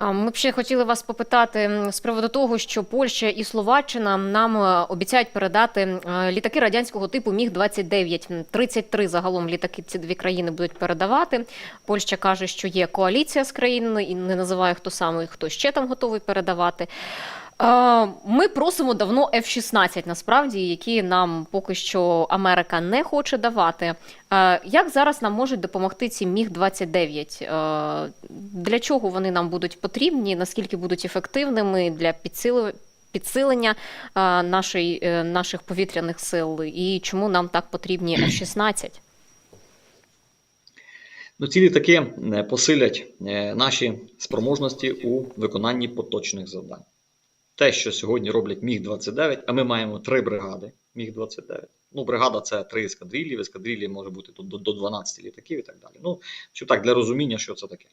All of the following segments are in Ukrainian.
Ми б ще хотіли вас попитати з приводу того, що Польща і Словаччина нам е, обіцяють передати е, літаки радянського типу Міг 29 М, 33 загалом літаки ці дві країни будуть передавати. Польща каже, що є коаліція з країн і не називає хто саме, хто ще там готовий передавати. Ми просимо давно F-16, насправді, які нам поки що Америка не хоче давати. Як зараз нам можуть допомогти ці Міг 29 Е, Для чого вони нам будуть потрібні? Наскільки будуть ефективними для підсилення е, наших повітряних сил? І чому нам так потрібні F-16? Ну, ці літаки е, посилять е, наші спроможності у виконанні поточних завдань. Те, що сьогодні роблять Міг-29, а ми маємо три бригади Міг-29. Ну, бригада це три ескадрилі, в ескадрилі може бути тут до, до 12 літаків і так далі. Ну, що так, для розуміння, що це таке.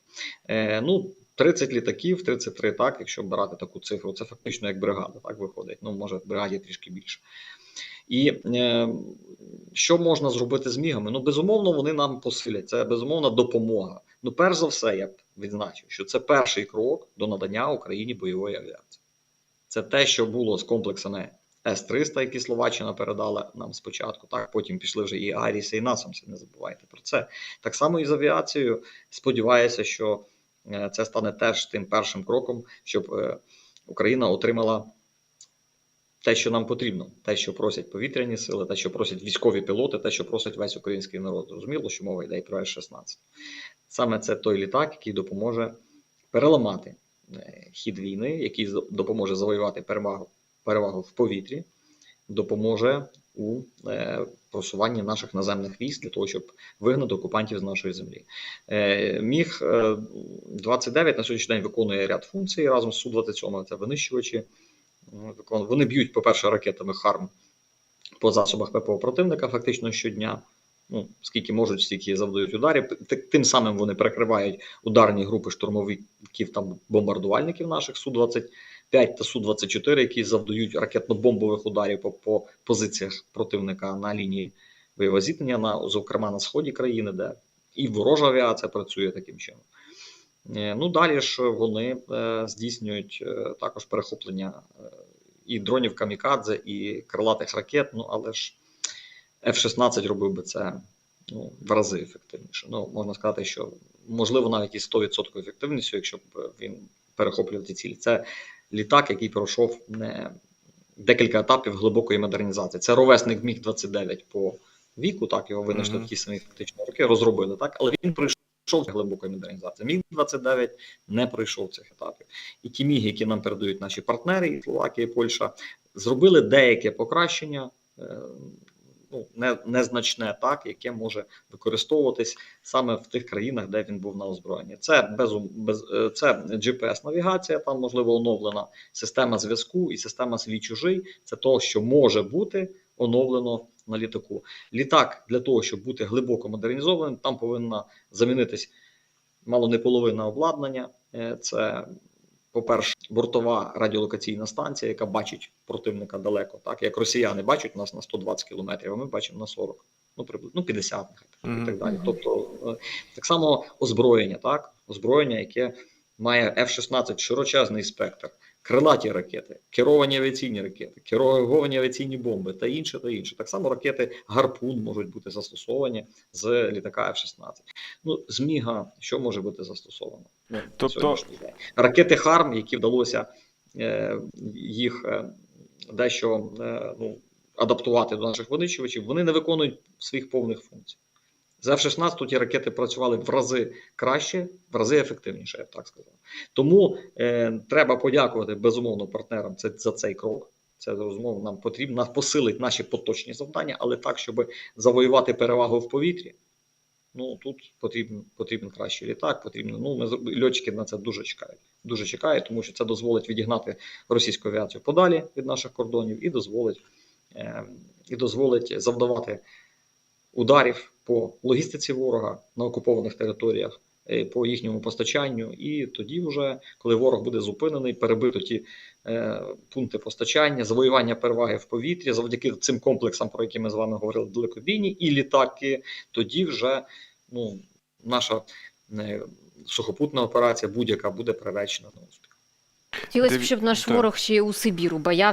Е, ну, 30 літаків, 33 так, якщо брати таку цифру, це фактично як бригада, так виходить. Ну, може, в бригаді трішки більше. І е, що можна зробити з мігами? Ну, безумовно, вони нам посилять. Це безумовна допомога. Ну, перш за все, я б відзначив, що це перший крок до надання Україні бойової авіації. Це те, що було з комплексами С-300, які Словаччина передала нам спочатку. Так, потім пішли вже і Аріси, і Насамси. Не забувайте про це. Так само і з авіацією. Сподіваюся, що е, це стане теж тим першим кроком, щоб е, Україна отримала те, що нам потрібно, те, що просять повітряні сили, те, що просять військові пілоти, те, що просить весь український народ. Зрозуміло, що мова йде і про С-16. Саме це той літак, який допоможе переламати хід війни, який допоможе завоювати перевагу, перевагу в повітрі, допоможе у е, просуванні наших наземних військ для того, щоб вигнати окупантів з нашої землі. Е, Міг е, 29 на сьогоднішній день виконує ряд функцій разом з Су-27, це винищувачі. Вони б'ють, по-перше, ракетами ХАРМ по засобах ППО противника фактично щодня. Ну, скільки можуть, стільки завдають ударів. Тим самим вони перекривають ударні групи штурмовиків там бомбардувальників наших Су-25 та Су-24, які завдають ракетно-бомбових ударів по, по позиціях противника на лінії бойового зіткнення, на, зокрема на сході країни, де і ворожа авіація працює таким чином. Е, Ну, далі ж вони е, здійснюють е, також перехоплення і дронів камікадзе, і крилатих ракет. Ну, але ж F-16 робив би це ну, в рази ефективніше. Ну, можна сказати, що можливо навіть і 100% ефективністю, якщо б е, він перехоплював ці цілі. Це літак, який пройшов не декілька етапів глибокої модернізації. Це ровесник Міг 29 по віку, так його винайшли Мгм. в ті самі фактично роки, розробили так, але він пройшов глибокої модернізації. Міг 29 не пройшов цих етапів. І ті міги, які нам передають наші партнери, і Словакія, і Польща, зробили деяке покращення. Ну, не, незначне, так, яке може використовуватись саме в тих країнах, де він був на озброєнні. Це без, без це GPS-навігація, там можливо оновлена система зв'язку і система свій чужий. Це то, що може бути оновлено на літаку. Літак для того, щоб бути глибоко модернізованим, там повинна замінитись мало не половина обладнання. Е, Це, по-перше, бортова радіолокаційна станція, яка бачить противника далеко, так? Як росіяни бачать нас на 120 кілометрів, а ми бачимо на 40, ну приблизно ну, 50 нехай так, і так далі. Тобто е, так само озброєння, так? Озброєння, яке має F-16 широчезний спектр, крилаті ракети, керовані авіаційні ракети, керовані авіаційні бомби та інше, та інше. Так само ракети гарпун можуть бути застосовані з літака F-16. Ну, з Міга що може бути застосовано? Ну, Тобто- ракети Харм, які вдалося е, їх е, дещо е, ну, адаптувати до наших винищувачів, вони не виконують своїх повних функцій. З F-16 ті ракети працювали в рази краще, в рази ефективніше, я б так сказав. Тому е, треба подякувати безумовно партнерам це, за цей крок. Це розмова нам потрібно посилить наші поточні завдання, але так, щоб завоювати перевагу в повітрі. Ну тут потрібен потрібен кращий літак. Потрібно. Ну ми льотчики на це дуже чекають. Дуже чекають, тому що це дозволить відігнати російську авіацію подалі від наших кордонів і дозволить, е, і дозволить завдавати ударів по логістиці ворога на окупованих територіях, е, по їхньому постачанню. І тоді, вже, коли ворог буде зупинений, перебито ті е, пункти постачання, завоювання переваги в повітрі, завдяки цим комплексам, про які ми з вами говорили, далекобійні, і літаки, тоді вже ну, наша е, сухопутна операція будь-яка буде приречена на успіх. Хотілося б, щоб наш так. ворог ще й у Сибіру боявся.